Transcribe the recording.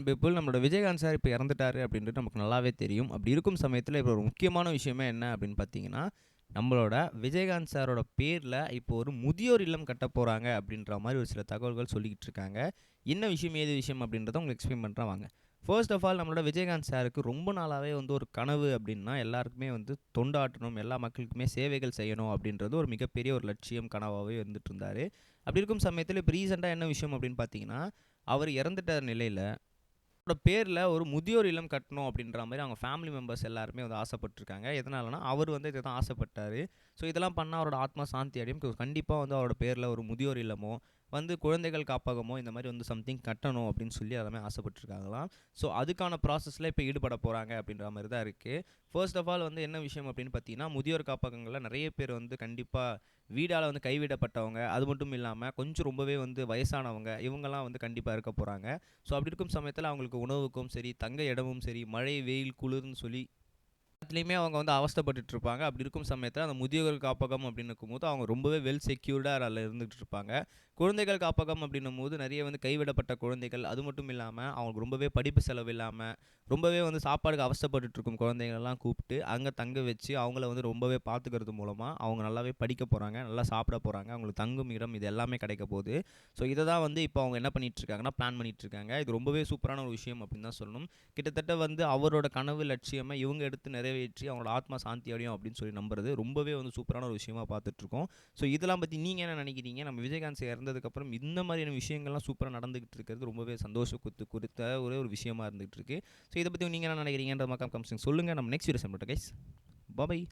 People நம்மளோட Vijayakanth sir இப்போ இறந்துட்டாரு அப்படின்றது நமக்கு நல்லாவே தெரியும். அப்படி இருக்கும் சமயத்தில் இப்போ ஒரு முக்கியமான விஷயமே என்ன அப்படின்னு பார்த்தீங்கன்னா நம்மளோட விஜயகாந்த் சாரோட பேரில் இப்போ ஒரு முதியோர் இல்லம் கட்ட போகிறாங்க அப்படின்ற மாதிரி ஒரு சில தகவல்கள் சொல்லிக்கிட்டு இருக்காங்க. என்ன விஷயம் ஏது விஷயம் அப்படின்றத உங்களுக்கு எக்ஸ்பிளைன் பண்ணுறேன் வாங்க. ஃபர்ஸ்ட் ஆஃப் ஆல் நம்மளோட விஜயகாந்த் சாருக்கு ரொம்ப நாளாகவே வந்து ஒரு கனவு அப்படின்னா எல்லாருக்குமே வந்து தொண்டாட்டணும் எல்லா மக்களுக்குமே சேவைகள் செய்யணும் அப்படின்றது ஒரு மிகப்பெரிய ஒரு லட்சியம் கனவாகவே இருந்துட்டு இருந்தார். அப்படி இருக்கும் சமயத்தில் இப்போ ரீசெண்டாக என்ன விஷயம் அப்படின்னு பார்த்தீங்கன்னா அவர் இறந்துட்ட நிலையில் பேரில் ஒரு முதியோர் இல்லம் கட்டணும் அப்படின்ற மாதிரி அவங்க ஃபேமிலி மெம்பர்ஸ் எல்லாருமே வந்து ஆசைப்பட்டிருக்காங்க. எதனாலனா அவர் வந்து இதை தான் ஆசைப்பட்டார். ஸோ இதெல்லாம் பண்ணால் அவரோட ஆத்மா சாந்தி அடையும். கண்டிப்பாக வந்து அவரோட பேரில் ஒரு முதியோர் இல்லமோ வந்து குழந்தைகள் காப்பகமோ இந்த மாதிரி வந்து சம்திங் கட்டணும் அப்படின்னு சொல்லி எல்லாமே ஆசைப்பட்டிருக்காங்களாம். ஸோ அதுக்கான ப்ராசஸில் இப்போ ஈடுபட போகிறாங்க அப்படின்ற மாதிரி தான் இருக்குது ஃபர்ஸ்ட் ஆஃப் ஆல் வந்து என்ன விஷயம் அப்படின்னு பார்த்தீங்கன்னா முதியோர் காப்பகங்களில் நிறைய பேர் வந்து கண்டிப்பாக வீடால் வந்து கைவிடப்பட்டவங்க அது மட்டும் இல்லாமல் கொஞ்சம் ரொம்பவே வந்து வயசானவங்க இவங்கெல்லாம் வந்து கண்டிப்பாக இருக்க போகிறாங்க ஸோ அப்படி இருக்கும் சமயத்தில் அவங்களுக்கு உணவுக்கும் சரி தங்க இடமும் சரி மழை வெயில் குளிர்னு சொல்லி எல்லாத்துலேயுமே அவங்க வந்து அவஸ்தப்பட்டு இருப்பாங்க அப்படி இருக்கும் சமயத்தில் அந்த முதியோர் காப்பகம் அப்படின்னு இருக்கும்போது அவங்க ரொம்பவே வெல் செக்யூர்டாக அதில் இருந்துகிட்டு இருப்பாங்க குழந்தைகள் காப்பகம் அப்படின்னும் போது நிறைய வந்து கைவிடப்பட்ட குழந்தைகள். அது மட்டும் இல்லாமல் அவங்களுக்கு ரொம்பவே படிப்பு செலவு இல்லாமல் ரொம்பவே வந்து சாப்பாடுக்கு அவஸ்தப்பட்டு இருக்கும் குழந்தைங்களெல்லாம் கூப்பிட்டு அங்கே தங்க வச்சு அவங்கள வந்து ரொம்பவே பார்த்துக்கிறது மூலமாக அவங்க நல்லாவே படிக்க போகிறாங்க நல்லா சாப்பிட போகிறாங்க அவங்களுக்கு தங்கும் இடம் இது எல்லாமே கிடைக்க போகுது. ஸோ இதை தான் வந்து இப்போ அவங்க என்ன பண்ணிட்டு இருக்காங்கன்னா பிளான் பண்ணிட்டு இருக்காங்க இது ரொம்பவே சூப்பரான ஒரு விஷயம் அப்படின்னு தான் சொல்லணும். கிட்டத்தட்ட வந்து அவரோட கனவு லட்சியமாக இவங்க எடுத்து நிறைய நிறைவேற்றி அவங்களோட ஆத்மா சாந்தி அடையும் அப்படின்னு சொல்லி நம்புறது ரொம்பவே வந்து சூப்பரான ஒரு விஷயமா பார்த்துட்ருக்கோம். ஸோ இதெல்லாம் பற்றி நீங்கள் என்ன நினைக்கிறீங்க? நம்ம விஜயகாந்த் இறந்ததுக்கப்புறம் இந்த மாதிரியான விஷயங்கள்லாம் சூப்பராக நடந்துகிட்டு இருக்கிறது ரொம்பவே சந்தோஷ குத்து குறித்த ஒரே ஒரு விஷயமா இருந்துகிட்டு இருக்கு ஸோ இதை பற்றி நீங்கள் என்ன நினைக்கிறீங்கன்ற மக்கள் கம்சிங் சொல்லுங்கள் நம்ம நெக்ஸ்ட் வீடியோ சம்பளம் கைஸ் பாய்